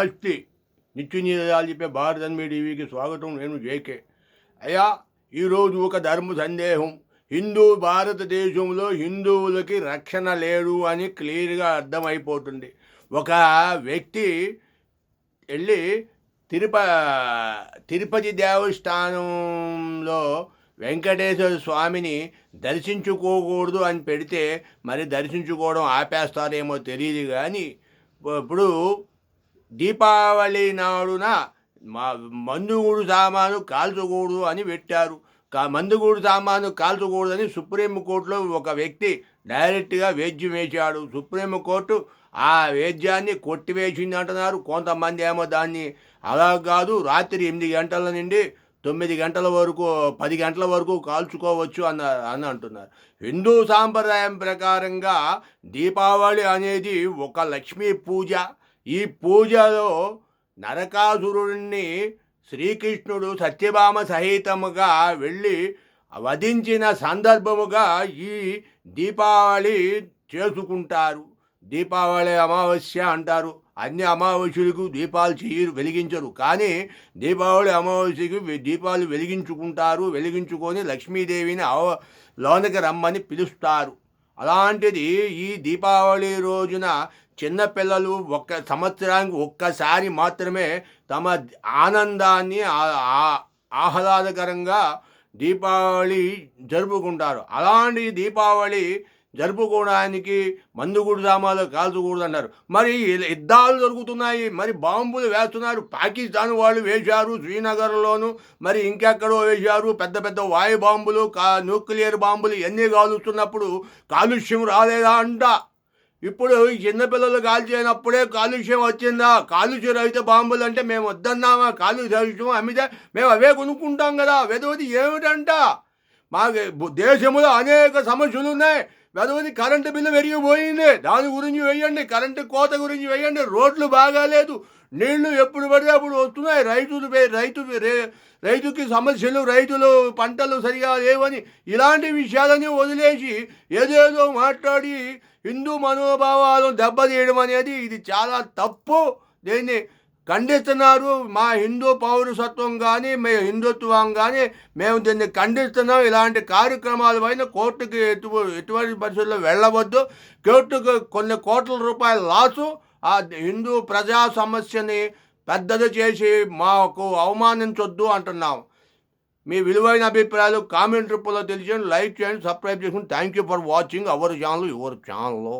నమస్తే నిత్యనీయాలు చెప్పే భారత టీవీకి స్వాగతం. నేను జేకే. అయ్యా ఈరోజు ఒక ధర్మ సందేహం. హిందూ భారతదేశంలో హిందువులకి రక్షణ లేడు అని క్లియర్గా అర్థమైపోతుంది. ఒక వ్యక్తి వెళ్ళి తిరుప తిరుపతి దేవస్థానంలో వెంకటేశ్వర స్వామిని దర్శించుకోకూడదు అని పెడితే మరి దర్శించుకోవడం ఆపేస్తారేమో తెలియదు కానీ ఇప్పుడు దీపావళి నాడున మా మందుగూడు సామాను కాల్చకూడదు అని పెట్టారు. కా మందుగూడు సామాను కాల్చకూడదని సుప్రీంకోర్టులో ఒక వ్యక్తి డైరెక్ట్గా వేద్యం వేశాడు. సుప్రీంకోర్టు ఆ వేద్యాన్ని కొట్టివేసింది అంటున్నారు. కొంతమంది ఏమో దాన్ని అలా కాదు రాత్రి ఎనిమిది గంటల నుండి తొమ్మిది గంటల వరకు పది గంటల వరకు కాల్చుకోవచ్చు అన్న అని అంటున్నారు. హిందూ సాంప్రదాయం ప్రకారంగా దీపావళి అనేది ఒక లక్ష్మీ పూజ. ఈ పూజలో నరకాసురుడిని శ్రీకృష్ణుడు సత్యభామ సహితముగా వెళ్ళి వధించిన సందర్భముగా ఈ దీపావళి చేసుకుంటారు. దీపావళి అమావాస్య అంటారు. అన్ని అమావాస్యలకు దీపాలు చేయరు వెలిగించరు. కానీ దీపావళి అమావాస్యకి దీపాలు వెలిగించుకుంటారు. వెలిగించుకొని లక్ష్మీదేవిని అవ లోనికి రమ్మని పిలుస్తారు. అలాంటిది ఈ దీపావళి రోజున చిన్నపిల్లలు ఒక్క సంవత్సరానికి ఒక్కసారి మాత్రమే తమ ఆనందాన్ని ఆ- ఆహ్లాదకరంగా దీపావళి జరుపుకుంటారు. అలాంటి దీపావళి జరుపుకోవడానికి మందుగుడు సామాన్లు కాల్చకూడదు అన్నారు మరి యుద్ధాలు జరుగుతున్నాయి. మరి బాంబులు వేస్తున్నారు. పాకిస్తాన్ వాళ్ళు వేశారు శ్రీనగర్లోను. మరి ఇంకెక్కడో వేశారు. పెద్ద పెద్ద వాయు బాంబులు కా న్యూక్లియర్ బాంబులు ఎన్ని కాలుస్తున్నప్పుడు కాలుష్యం రాలేదా అంట. ఇప్పుడు ఈ చిన్నపిల్లలు కాల్చేనప్పుడే కాలుష్యం వచ్చిందా? కాలుష్య రహిత బాంబులు అంటే మేము వద్దన్నామా? కాలుష్య రహితం అమ్మితే మేము అవే కొనుక్కుంటాం కదా. వెదవది ఏమిటంట? మా దేశంలో అనేక సమస్యలు ఉన్నాయి వెదవది కరెంటు బిల్లు పెరిగిపోయింది దాని గురించి వేయండి కరెంటు కోత గురించి వేయండి రోడ్లు బాగాలేదు. నీళ్ళు ఎప్పుడు పడితే అప్పుడు వస్తున్నాయి. రైతులు పే- రైతు రైతుకి సమస్యలు రైతులు పంటలు సరిగా లేవని ఇలాంటి విషయాలని వదిలేసి ఏదేదో మాట్లాడి హిందూ మనోభావాలను దెబ్బతీయడం అనేది ఇది చాలా తప్పు. దీన్ని ఖండిస్తున్నారు. మా హిందూ పౌరసత్వం కానీ మే హిందుత్వం కానీ మేము దీన్ని ఖండిస్తున్నాం. ఇలాంటి కార్యక్రమాల పైన కోర్టుకి ఎటు ఎటువంటి పరిస్థితుల్లో వెళ్ళవద్దు. కోర్టుకు కొన్ని కోట్ల రూపాయల లాసు. ఆ హిందూ ప్రజా సమస్యని పెద్దది చేసి మాకు అవమానించొద్దు అంటున్నాం. మీ విలువైన అభిప్రాయాలు కామెంట్ రూపంలో తెలియజేయండి. లైక్ చేయండి సబ్స్క్రైబ్ చేసుకుని thank you for watching our channel your ఛానల్లో